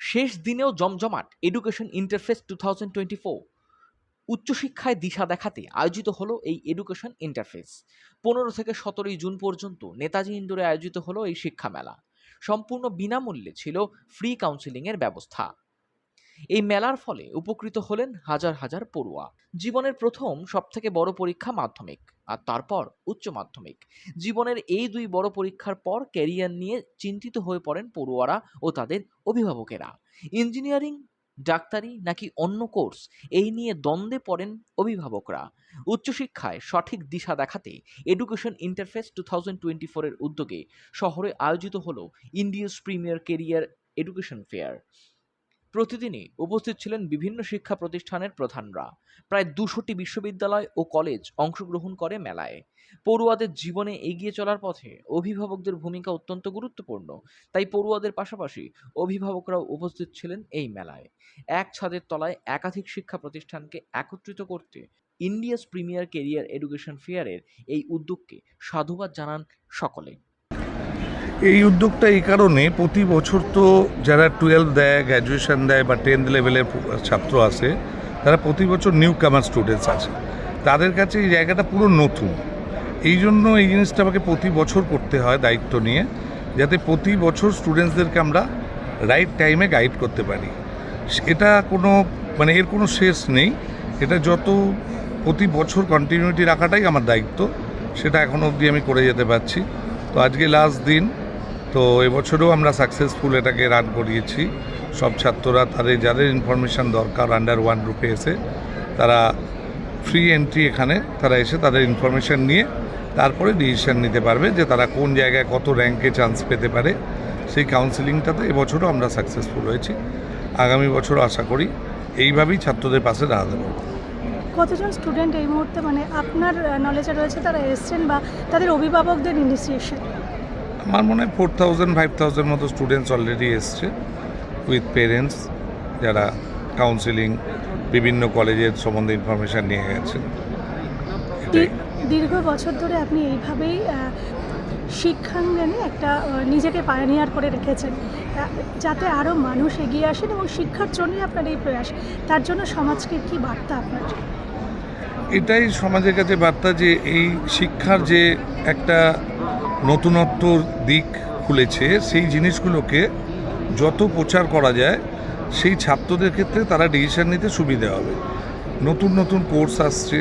শেষ দিনেও জমজমাট education interface two thousand twenty four উচ্চশিক্ষায় দিশা দেখাতে আয়োজিত হলো এই এডুকেশন ইন্টারফেস পনেরো থেকে সতেরোই জুন পর্যন্ত নেতাজি ইন্ডোরে আয়োজিত হলো এই শিক্ষা মেলা সম্পূর্ণ বিনামূল্যে ছিল ফ্রি কাউন্সিলিংয়ের ব্যবস্থা। এই মেলার ফলে উপকৃত হলেন হাজার হাজার পড়ুয়া। জীবনের প্রথম সবথেকে বড় পরীক্ষা মাধ্যমিক, আর তারপর উচ্চ মাধ্যমিক। জীবনের এই দুই বড় পরীক্ষার পর ক্যারিয়ার নিয়ে চিন্তিত হয়ে পড়েন পড়ুয়ারা ও তাদের অভিভাবকেরা। ইঞ্জিনিয়ারিং, ডাক্তারি নাকি অন্য কোর্স, এই নিয়ে দ্বন্দ্বে পড়েন অভিভাবকরা। উচ্চশিক্ষায় সঠিক দিশা দেখাতে education interface two thousand twenty ফোরের উদ্যোগে শহরে আয়োজিত হলো India's premier career education fair. প্রতিদিনই উপস্থিত ছিলেন বিভিন্ন শিক্ষা প্রতিষ্ঠানের প্রধানরা। প্রায় দুশোটি বিশ্ববিদ্যালয় ও কলেজ অংশগ্রহণ করে মেলায়। পড়ুয়াদের জীবনে এগিয়ে চলার পথে অভিভাবকদের ভূমিকা অত্যন্ত গুরুত্বপূর্ণ। তাই পড়ুয়াদের পাশাপাশি অভিভাবকরাও উপস্থিত ছিলেন এই মেলায়। এক ছাদের তলায় একাধিক শিক্ষা প্রতিষ্ঠানকে একত্রিত করতে ইন্ডিয়াস প্রিমিয়ার কেরিয়ার এডুকেশন ফেয়ারের এই উদ্যোগকে সাধুবাদ জানান সকলে। এই উদ্যোগটা এই কারণে প্রতি বছর তো যারা টুয়েলভ দেয় গ্র্যাজুয়েশন দেয় বা টেন্থ লেভেলের ছাত্র আছে, তারা প্রতি বছর নিউ কামার স্টুডেন্টস আছে। তাদের কাছে এই জায়গাটা পুরো নতুন। এই জন্য এই জিনিসটা আমাকে প্রতি বছর করতে হয় দায়িত্ব নিয়ে, যাতে প্রতি বছর স্টুডেন্টসদেরকে আমরা রাইট টাইমে গাইড করতে পারি। এটা কোনো মানে এর কোনো শেষ নেই। এটা যত প্রতি বছর কন্টিনিউটি রাখাটাই আমার দায়িত্ব। সেটা এখনও অবধি আমি করে যেতে পারছি। তো আজকে লাস্ট দিন তো এবছরেও আমরা সাকসেসফুল এটাকে রান করিয়েছি। সব ছাত্ররা তাদের যাদের ইনফরমেশান দরকার আন্ডার ওয়ান রুপে এসে, তারা ফ্রি এন্ট্রি এখানে, তারা এসে তাদের ইনফরমেশান নিয়ে তারপরে ডিসিশন নিতে পারবে যে তারা কোন জায়গায় কত র্যাঙ্কে চান্স পেতে পারে। সেই কাউন্সিলিংটাতে এবছরও আমরা সাকসেসফুল হয়েছি। আগামী বছর আশা করি এইভাবেই ছাত্রদের পাশে দাঁড়াতে পারব। কতজন স্টুডেন্ট এই মুহূর্তে? মানে আপনার নলেজে রয়েছে তারা এসছেন বা তাদের অভিভাবকদের ইনিশিয়েশন আমার মনে হয় ফোর থাউজেন্ড ফাইভ থাউজেন্ড মতো স্টুডেন্টস অলরেডি এসছে উইথ পেরেন্টস যারা কাউন্সিলিং বিভিন্ন কলেজের সম্বন্ধে ইনফরমেশান নিয়ে গেছেন দীর্ঘ বছর ধরে আপনি এইভাবেই শিক্ষাঙ্গনে একটা নিজেকে পায়নিয়ার করে রেখেছেন। যাতে আরও মানুষ এগিয়ে আসেন এবং শিক্ষার জন্যই আপনার এই প্রয়াস। তার জন্য সমাজকে কি বার্তা আপনার? এটাই সমাজের কাছে বার্তা যে এই শিক্ষার যে একটা নতুনত্ব দিক খুলেছে, সেই জিনিসগুলোকে যত প্রচার করা যায়, সেই ছাত্রদের ক্ষেত্রে তারা ডিসিশন নিতে সুবিধা হবে। নতুন নতুন কোর্স আসছে,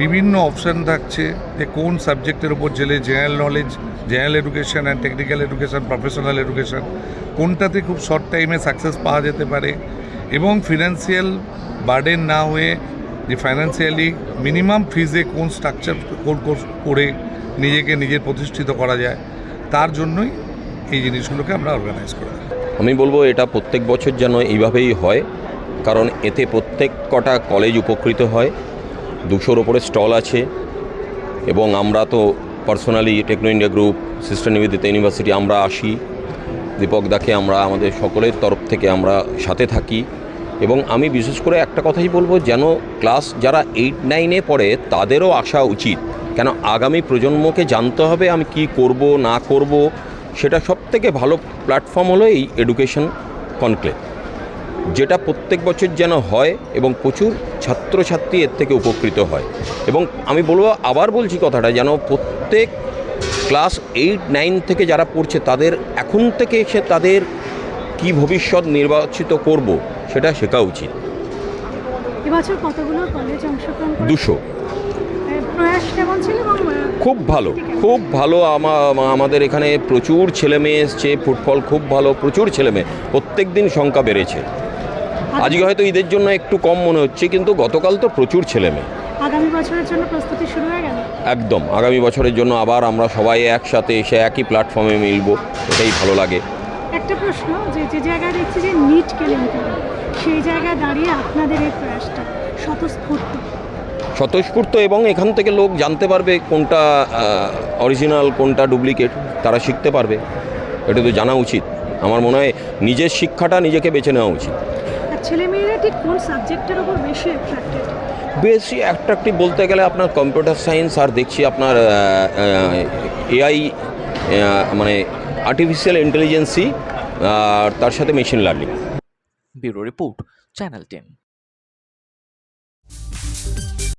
বিভিন্ন অপশান থাকছে যে কোন সাবজেক্টের উপর জেলে general knowledge general education and technical education professional education কোনটাতে খুব শর্ট টাইমে সাকসেস পাওয়া যেতে পারে এবং ফিনান্সিয়াল বার্ডেন না হয়ে যে ফাইন্যান্সিয়ালি মিনিমাম ফিজে কোন স্ট্রাকচার কোন কোর্স করে নিজেকে নিজের প্রতিষ্ঠিত করা যায়, তার জন্যই এই জিনিসগুলোকে আমরা অর্গানাইজ করা আমি বলব এটা প্রত্যেক বছর যেন এইভাবেই হয়, কারণ এতে প্রত্যেক কটা কলেজ উপকৃত হয়, দুশোর ওপরে স্টল আছে, এবং আমরা তো personally Techno India group sister Nivedita university আমরা আসি দীপক দাকে আমরা, আমাদের সকলের তরফ থেকে আমরা সাথে থাকি, এবং আমি বিশেষ করে একটা কথাই বলব, যেন ক্লাস যারা এইট নাইনে পড়ে, তাদেরও আসা উচিত। কেন আগামী প্রজন্মকে জানতে হবে আমি কি করব না করব? সেটা সব থেকে ভালো প্ল্যাটফর্ম হলো এই এডুকেশন কনক্লেভ যেটা প্রত্যেক বছর যেন হয় এবং প্রচুর ছাত্রছাত্রী এর থেকে উপকৃত হয়। এবং আমি বলব আবার বলছি কথাটা যেন প্রত্যেক ক্লাস এইট নাইন থেকে যারা পড়ছে তাদের এখন থেকে এসে তাদের কি ভবিষ্যৎ নির্বাচিত করব সেটা শেখা উচিত। এবছর কতগুলো কলেজ অংশগ্রহণ দুশো। প্রয়াস কেমন ছিল খুব ভালো খুব ভালো আমাদের এখানে প্রচুর ছেলে মেয়ে এসছে ফুটফল খুব ভালো প্রচুর ছেলে মেয়ে প্রত্যেক দিন সংখ্যা বেড়েছে। আজকে হয়তো ঈদের জন্য একটু কম মনে হচ্ছে কিন্তু গতকাল তো প্রচুর ছেলে মেয়ে আগামী বছরের জন্য প্রস্তুতি শুরু হয়ে গেল? একদম আগামী বছরের জন্য আবার আমরা সবাই একসাথে এসে একই প্ল্যাটফর্মে মিলবো এটাই ভালো লাগে। একটা প্রশ্ন যে যে জায়গায় দেখছি যে নিট কেলেঙ্কারি সেই জায়গায় দাঁড়িয়ে আপনাদের এই প্রয়াসটা স্বতঃস্ফূর্ত। স্বতঃস্ফূর্ত এবং এখান থেকে লোক জানতে পারবে কোনটা অরিজিনাল কোনটা ডুপ্লিকেট তারা শিখতে পারবে। এটা তো জানা উচিত। আমার মনে হয় নিজের শিক্ষাটা নিজেকে বেছে নেওয়া উচিত। আর ছেলে মেয়েরা ঠিক কোন সাবজেক্টের উপর বেশি অ্যাট্রাক্টেড বেশি অ্যাট্রাকটিভ বলতে গেলে আপনার কম্পিউটার সায়েন্স আর দেখছি আপনার এআই মানে আর্টিফিশিয়াল ইন্টেলিজেন্সি আর তার সাথে machine learning bureau report channel ten.